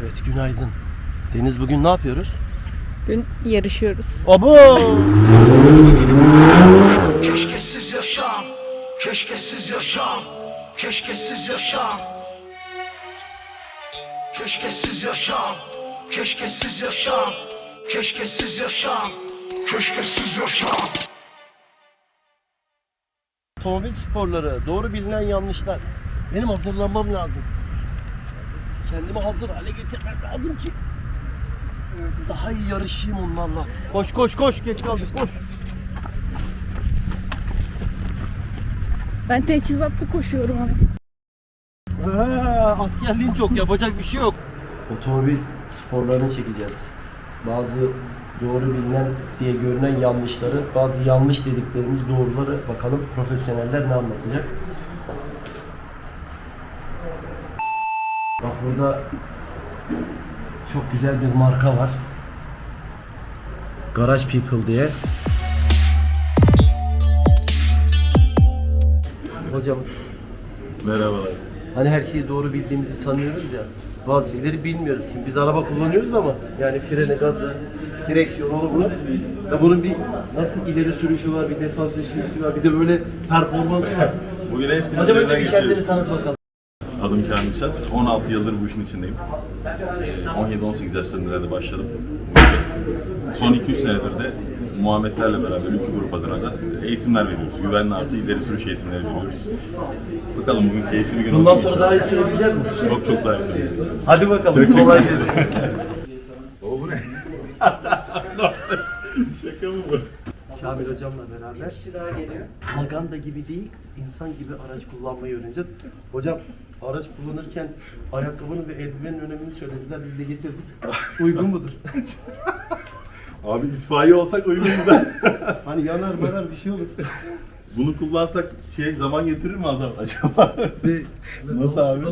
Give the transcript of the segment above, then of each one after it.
Evet günaydın. Deniz bugün ne yapıyoruz? Gün yarışıyoruz. Abo! Keşkesiz yaşam, keşkesiz yaşam, keşkesiz yaşam. Keşkesiz yaşam, keşkesiz yaşam, keşkesiz yaşam, keşkesiz yaşam. Otomobil sporları, doğru bilinen yanlışlar. Benim hazırlanmam lazım. Kendimi hazır hale getirmem lazım ki daha iyi yarışayım onlarla. Koş koş koş geç kaldık koş. Ben teçhizatlı koşuyorum ama. Ha, askerliğin çok yapacak bir şey yok. Otomobil sporlarını çekeceğiz. Bazı doğru bilinen diye görünen yanlışları, bazı yanlış dediklerimiz doğruları bakalım profesyoneller ne anlatacak. Bak burada çok güzel bir marka var. Garage People diye. Hocamız. Merhabalar. Hani her şeyi doğru bildiğimizi sanıyoruz ya. Bazı şeyleri bilmiyoruz. Şimdi biz araba kullanıyoruz ama yani freni, gazı, işte direksiyon, onu bunu. Ya bunun bir nasıl ileri sürüşü var, bir defans sürüşü var, bir de böyle performansı var. Bugün hepsinin Hocam önce üzerinden bir kendini geçiyoruz. tanıt bakalım. Adım Kamil Çat. 16 yıldır bu işin içindeyim. Ee, 17-18 yaşlarında da başladım. bu işe. Son 2-3 senedir de Muhammedlerle beraber ülke grup adına da eğitimler veriyoruz. Güvenli artı ileri sürüş eğitimleri veriyoruz. Bakalım bugün keyifli bir gün Bundan sonra daha iyi sürebileceğiz mi? Çok çok daha iyi süreceğiz. Hadi bakalım. Çok kolay gelsin. O bu ne? Şaka mı bu? Kamil hocamla beraber. Bir daha geliyor. Maganda gibi değil, insan gibi araç kullanmayı öğreneceğiz. Hocam araç kullanırken ayakkabının ve eldivenin önemini söylediler, biz de getirdik. Uygun mudur? Abi itfaiye olsak uygun güzel. hani yanar manar bir şey olur. Bunu kullansak şey zaman getirir mi azam acaba? Nasıl abi?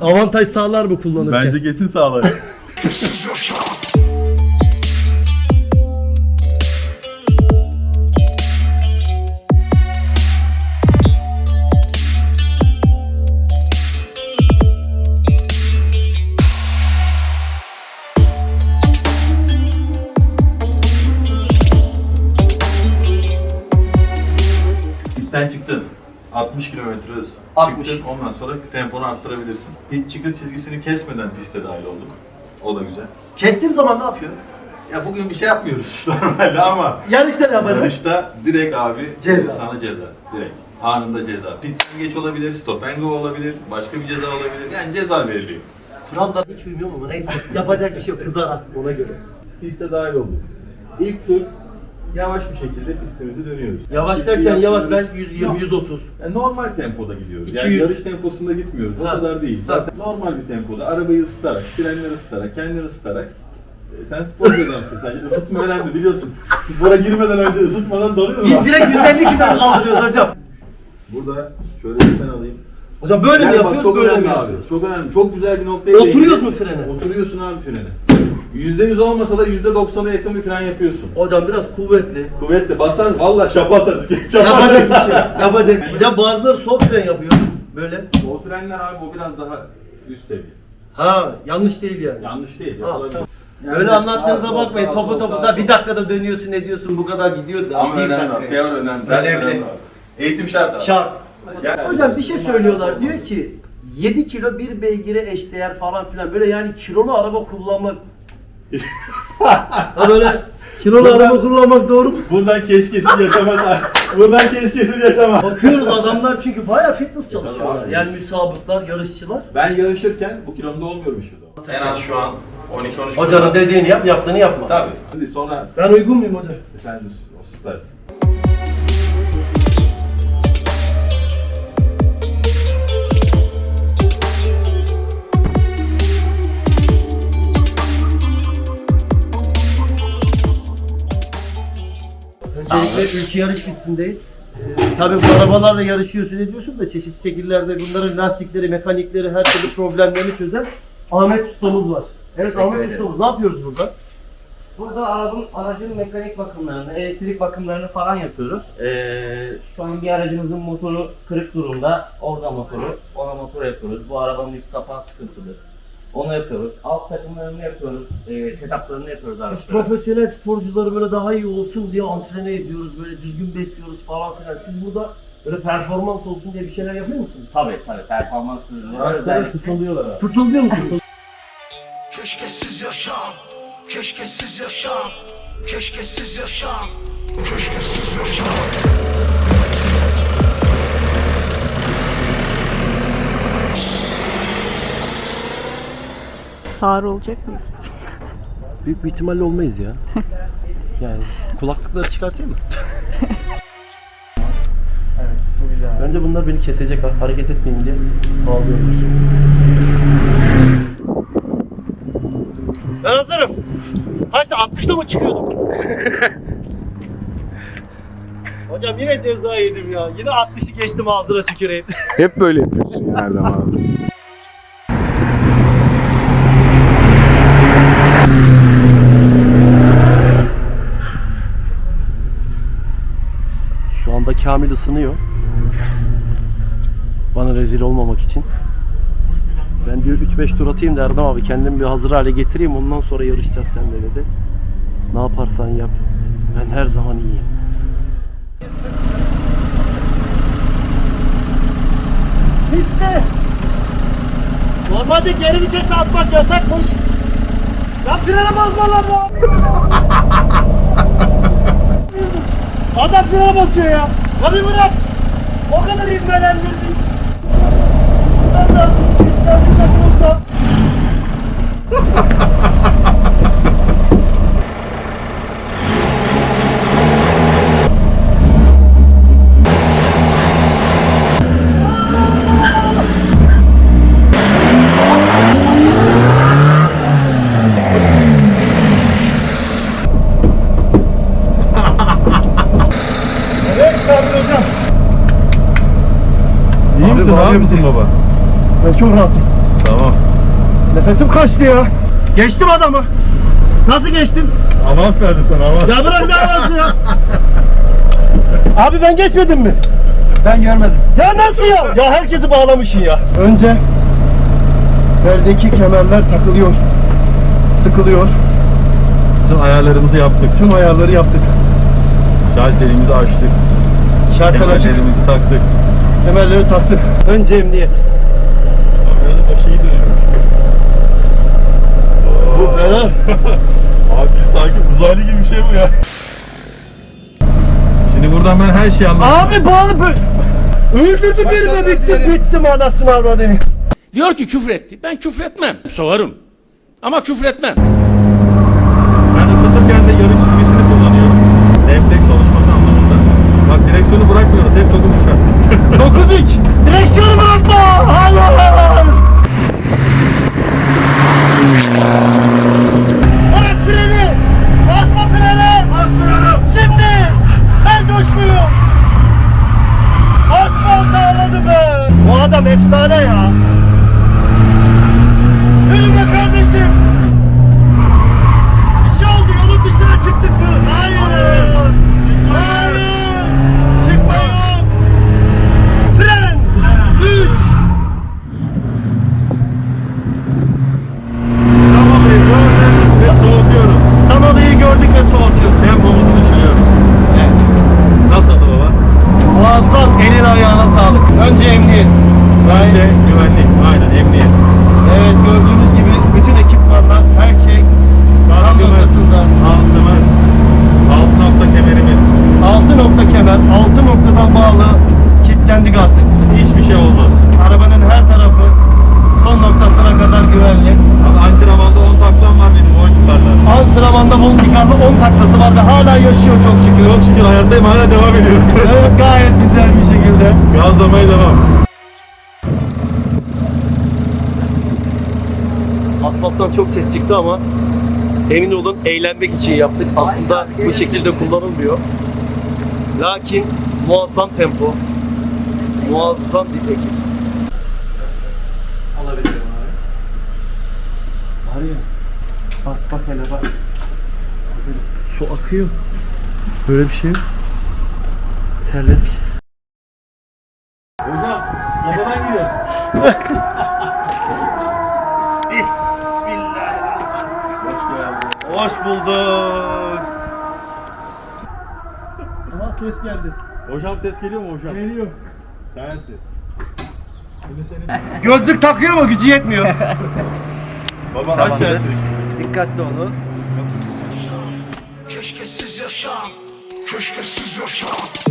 Avantaj sağlar mı kullanırken? Bence kesin sağlar. 60. Çıktın ondan sonra temponu arttırabilirsin. Pit çıkış çizgisini kesmeden piste dahil olduk. O da güzel. Kestiğim zaman ne yapıyor? Ya bugün bir şey yapmıyoruz normalde ama Yarışta ne yapacağız? yarışta direkt abi Ceza. sana ceza. Direkt. Anında ceza. Pitten geç olabilir, stop and go olabilir, başka bir ceza olabilir. Yani ceza veriliyor. Kurallar hiç uymuyor mu? Neyse. Yapacak bir şey yok. Kızar ona göre. Piste dahil olduk. İlk tur yavaş bir şekilde pistimizi dönüyoruz. Yavaş derken yavaş ben 120, 130. Yani normal tempoda gidiyoruz. 200. Yani yarış temposunda gitmiyoruz. O Ha. kadar değil. Ha. Zaten normal bir tempoda arabayı ısıtarak, frenleri ısıtarak, kendini ısıtarak e, sen spor adamsın. Sence ısıtma önemli biliyorsun. Spora girmeden önce ısıtmadan dalıyor Biz direkt 150 kilo kaldırıyoruz hocam. Burada şöyle bir sen alayım. Hocam böyle mi Yani bak, yapıyoruz çok böyle mi önemli abi. yapıyoruz? Çok önemli. Çok güzel bir noktaya Oturuyoruz değindin. mu frene? Oturuyorsun abi frene. %100 olmasa da %90'a yakın bir fren yapıyorsun. Hocam biraz kuvvetli. Kuvvetle basar valla şapa atarız. Şapa Yapacak bir şey. yok, Yapacak bir şey. Hocam bazıları sol fren yapıyor. Böyle. O frenler abi o biraz daha üst seviye. Ha yanlış değil yani. Yanlış değil. Yapılabilir. tamam. Yani Öyle anlattığınıza bakmayın. Topu topu da bir dakikada dönüyorsun ediyorsun bu kadar gidiyor da. Ama Bir önemli dakika. Teori önemli. Ders Önemli. Eğitim şart abi. Şart. Yani- Hocam bir şey söylüyorlar. Diyor ki 7 kilo bir beygire eşdeğer falan filan. Böyle yani kilolu araba kullanmak. ha böyle kilolu araba kullanmak doğru mu? Buradan keşkesiz yaşamaz. Buradan keşkesiz yaşamaz. Bakıyoruz adamlar çünkü bayağı fitness çalışıyorlar. abi. Yani müsabıklar, yarışçılar. Ben yarışırken bu kilomda olmuyormuş şu En az şu an 12-13 Hocanın dediğini yap, yaptığını yapma. Tabii. Şimdi sonra Ben uygun muyum hocam? sen de o Öncelikle ülke yarış pistindeyiz. Ee, Tabii bu arabalarla yarışıyorsun ediyorsun da çeşitli şekillerde bunların lastikleri, mekanikleri, her türlü problemlerini çözen Ahmet ustamız var. Evet Ahmet ederim. ustamız ne yapıyoruz burada? Burada arabın, aracın mekanik bakımlarını, elektrik bakımlarını falan yapıyoruz. Ee, şu an bir aracımızın motoru kırık durumda. Orada motoru, ona motor yapıyoruz. Bu arabanın üst kapağı sıkıntılı. Onu yapıyoruz. Alt takımlarını yapıyoruz. E, setuplarını yapıyoruz Biz profesyonel sporcuları böyle daha iyi olsun diye antrene ediyoruz, böyle düzgün besliyoruz falan filan. Siz burada böyle performans olsun diye bir şeyler yapıyor musunuz? Tabii tabii performans ürünleri Araçlara özellikle. fısıldıyorlar abi. Fısıldıyor musun? Keşke siz yaşam Keşke siz yaşam Keşke siz yaşam Keşke siz yaşam Sağır olacak mıyız? Büyük bir ihtimalle olmayız ya. Yani kulaklıkları çıkartayım mı? Evet, bu güzel. Bence bunlar beni kesecek ha, hareket etmeyeyim diye bağlıyorlar. Ben hazırım. Kaçta 60'da mı çıkıyordum? Hocam yine ceza yedim ya. Yine 60'ı geçtim ağzına tüküreyim. Hep böyle yapıyorsun ya Erdem abi. Kamil ısınıyor. Bana rezil olmamak için. Ben diyor 3-5 tur atayım da abi kendimi bir hazır hale getireyim ondan sonra yarışacağız seninle dedi. Ne yaparsan yap. Ben her zaman iyiyim. Piste. Normalde geri vitese atmak yasakmış. Ya frene basma lan bu. Adam frene basıyor ya. Hadi bırak. O kadar ivmelendirdik. Buradan da pistten takılırsa. Evet Kamil hocam. İyi misin abi misin baba? Ben çok rahatım. Tamam. Nefesim kaçtı ya. Geçtim adamı. Nasıl geçtim? Avans verdim sana avans. Ya bırak ne havası ya. Abi ben geçmedim mi? Ben görmedim. Ya nasıl ya? Ya herkesi bağlamışsın ya. Önce beldeki kemerler takılıyor. Sıkılıyor. Bütün ayarlarımızı yaptık. Tüm ayarları yaptık. Şalterimizi açtık. Şartel açık. Kemerlerimizi taktık. Kemerleri taktık. Önce emniyet. Kameranın başı iyi dönüyor. Bu fena. Abi biz takip uzaylı gibi bir şey bu ya. Şimdi buradan ben her şeyi anlatacağım. Abi bağlı böyle. Öldürdü beni de bitti. Bittim anasını avradını. Diyor ki küfür etti. Ben küfür etmem. Soğarım. Ama küfür etmem. Ben ısıtırken de yarı çizgisini kullanıyorum. Refleks oluşması anlamında. Bak direksiyonu bırakmıyoruz. Hep dokun düşer. 9-3. Direksiyonu bırakma. Hayır. Bırak freni. Basma freni. Basmıyorum. Şimdi. Ver coşkuyu. Asfalt ağladı be. Bu adam efsane ya. Yürü be kardeşim. Bir şey oldu. Yolun dışına çıktık mı? Hayır. Hayır. Çıkma yok. Fren. 3. Tamam Bey gördüm ve soğutuyoruz. Damalıyı gördük ve soğutuyoruz. Tempomuzu düşürüyoruz. Nasıldı baba? Muazzam. Elin ayağına sağlık. Önce emniyet. Bence güvenlik. Aynen emniyet. Evet gördüğünüz gibi bütün ekipmanlar, her şey tam Kaskımız, noktasında. Hansımız, alt nokta kemerimiz. 6 nokta kemer, 6 noktadan bağlı kilitlendik artık. Hiçbir şey olmaz. Arabanın her tarafı son noktasına kadar güvenli. Abi antrenmanda 10 taklam var benim o ekiplerle. Antrenmanda Voltikar'da 10 taklası var ve hala yaşıyor çok şükür. Çok şükür hayattayım hala devam ediyorum. Evet gayet güzel bir şekilde. Gazlamaya devam. Asfalttan çok ses çıktı ama emin olun eğlenmek için yaptık. Aslında bu şekilde kullanılmıyor. Lakin muazzam tempo, muazzam bir ekip. Alabilirim abi. Var ya, bak bak hele bak su akıyor. Böyle bir şey yok. Terledik. Hocam kafadan gidiyor. Bismillah. Hoş geldin. Hoş bulduk. Ama ses geldi. Hocam ses geliyor mu hocam? Geliyor. Sensin. Gözlük takıyor mu gücü yetmiyor. Baba aç Dikkatli olun. Köşkesiz yaşam Köşkesiz yaşam.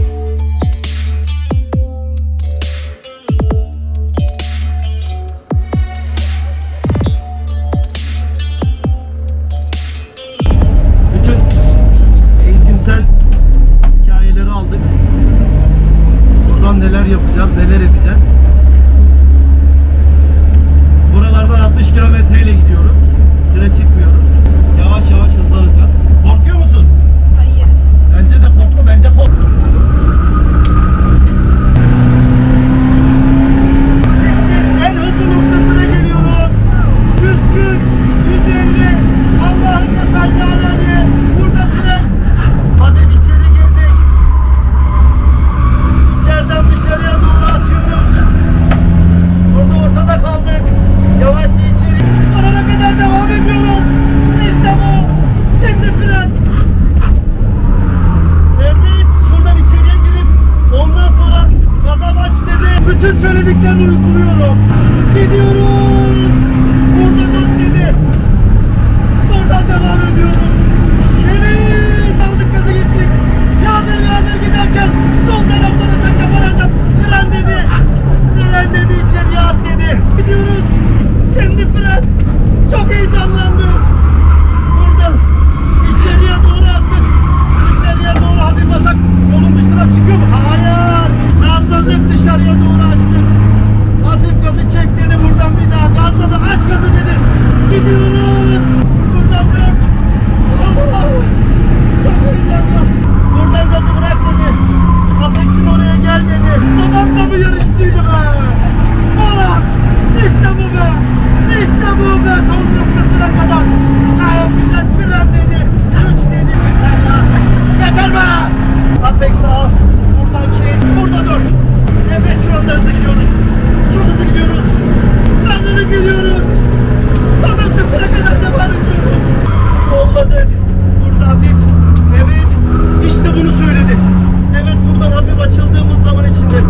Yoldan hafif açıldığımız zaman içinde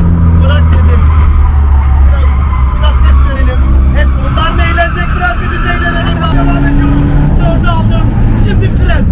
bırak dedim. Biraz, biraz ses verelim. Hep bunlar mı eğlenecek? Biraz da biz eğlenelim. Devam ediyoruz. Dördü aldım. Şimdi fren.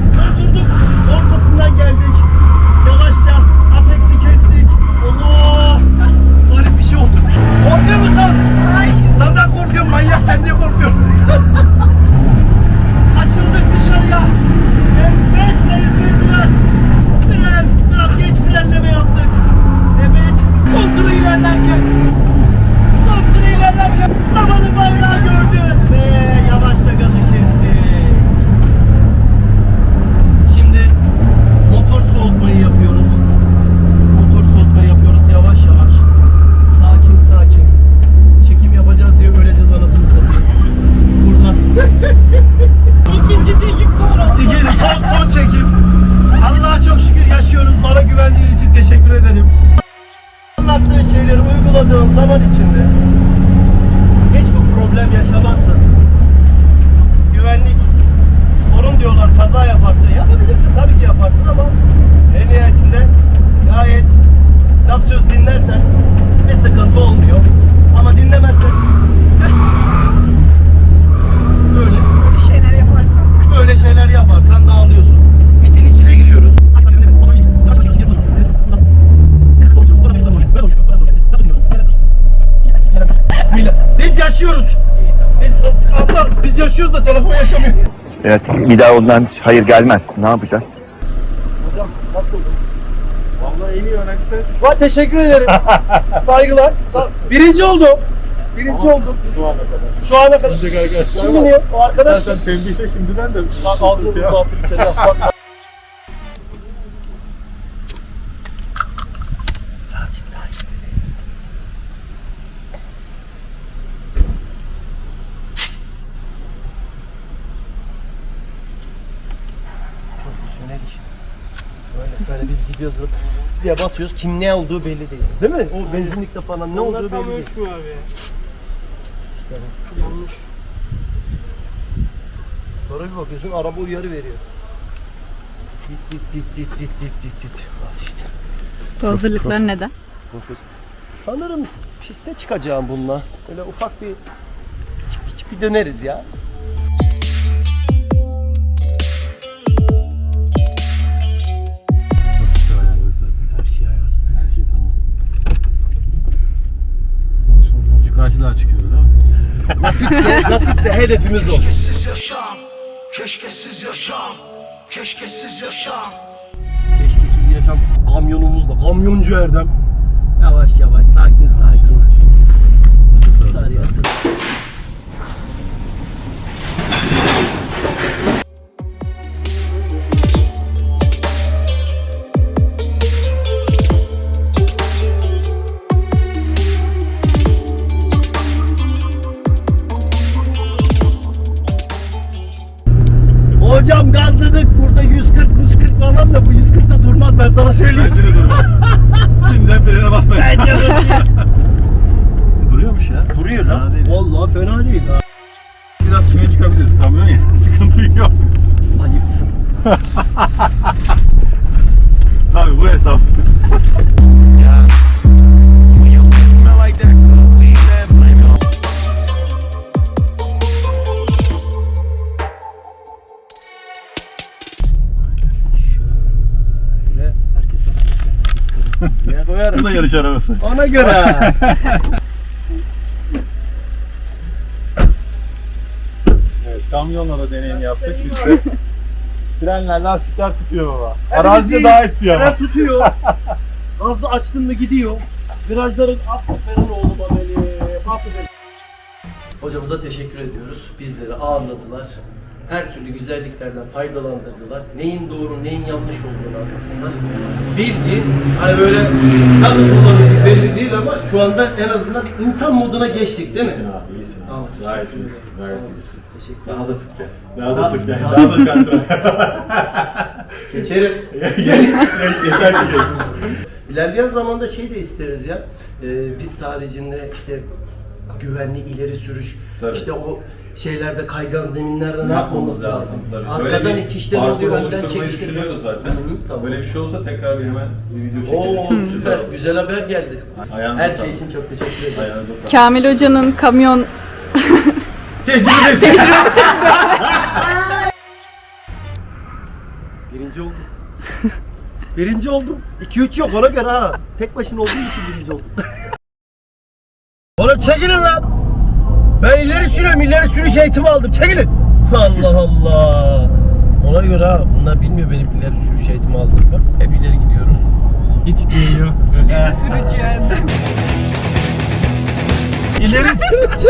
Evet, bir daha ondan hayır gelmez. Ne yapacağız? Hocam nasıl? Vallahi en iyi öğrenci. Va, teşekkür ederim. Saygılar. Sa birinci oldum. Birinci Ama oldum. Şu ana kadar. Şu ana kadar. Şimdi o arkadaş... Zaten tembihse şimdiden de altı altı içeri diye basıyoruz. Kim ne olduğu belli değil. Değil mi? O benzinlikte falan ne Onlar olduğu tam belli değil. ölçmüyor abi. İşte. Yanlış. Sonra bir bakıyorsun araba uyarı veriyor. Dit dit dit dit dit dit dit dit. Al işte. Bu hazırlıklar neden? Sanırım piste çıkacağım bununla. Böyle ufak bir bir döneriz ya. Karşıdan çıkıyoruz değil mi? Nasipse, nasipse hedefimiz o. Keşkesiz yaşam Keşkesiz yaşam Keşkesiz yaşam Keşkesiz yaşam kamyonumuzla. Kamyoncu Erdem. Yavaş yavaş sakin sakin. Sarıya sır. Gazladık burada 140 140 falan da bu 140 da durmaz ben sana söyleyeyim. Bence de durmaz. Şimdiden frene basmayın. Bence E, Duruyormuş ya. Duruyor Fena lan. değil. Vallahi fena değil. ha. Biraz çime çıkabiliriz. Kamyon ya. Sıkıntı yok. Ayıpsın. Tabii bu hesap. When diye. Koyarım. Bu da yarış arabası. Ona göre. Evet, kamyonla da deneyim yaptık biz de. Frenler, lastikler tutuyor baba. Arazide iyi. daha istiyor ama. Fren tutuyor. Gazı açtın mı gidiyor. Virajların aferin oğluma. Aferin. Hocamıza teşekkür ediyoruz. Bizleri ağırladılar. Her türlü güzelliklerden faydalandırdılar. Neyin doğru, neyin yanlış olduğunu anlattılar. Bildi. Hani böyle nasıl kullanıldığı belli değil ama şu anda en azından bir insan moduna geçtik değil mi? İyisin abi, iyisin abi. Tamam, Gayet iyisin, gayet iyisin. Teşekkür Daha ederim. da sık gel. Daha Daha- da sık gel. daha- Daha da kontrol. Geçerim. Geç, yeter ki geç. İlerleyen zamanda şey de isteriz ya. E, pist haricinde işte güvenli ileri sürüş, Tabii. işte o şeylerde kaygan zeminlerde ne Ne yapmamız lazım? Tabii. Böyle Arkadan itişler oluyor, önden çekişler. zaten. Hı hı, tamam. Böyle bir şey olsa tekrar bir hemen bir video çekelim. Oo süper, güzel haber geldi. Ayağınıza Her şey sağlık. için çok teşekkür ederiz. Ayağınıza sağlık. Kamil Hoca'nın kamyon Tecrübesi. Birinci oldum. birinci oldum. 2-3 yok ona göre ha. Tek başına olduğum için birinci oldum. Oğlum çekilin lan. Ben ileri sürüyorum. ileri sürüş eğitimi aldım. Çekilin. Allah Allah. Ona göre ha. Bunlar bilmiyor benim ileri sürüş eğitimi aldım. Bak hep ileri gidiyorum. Hiç geliyor. sürücü Erdem. ileri sürüş.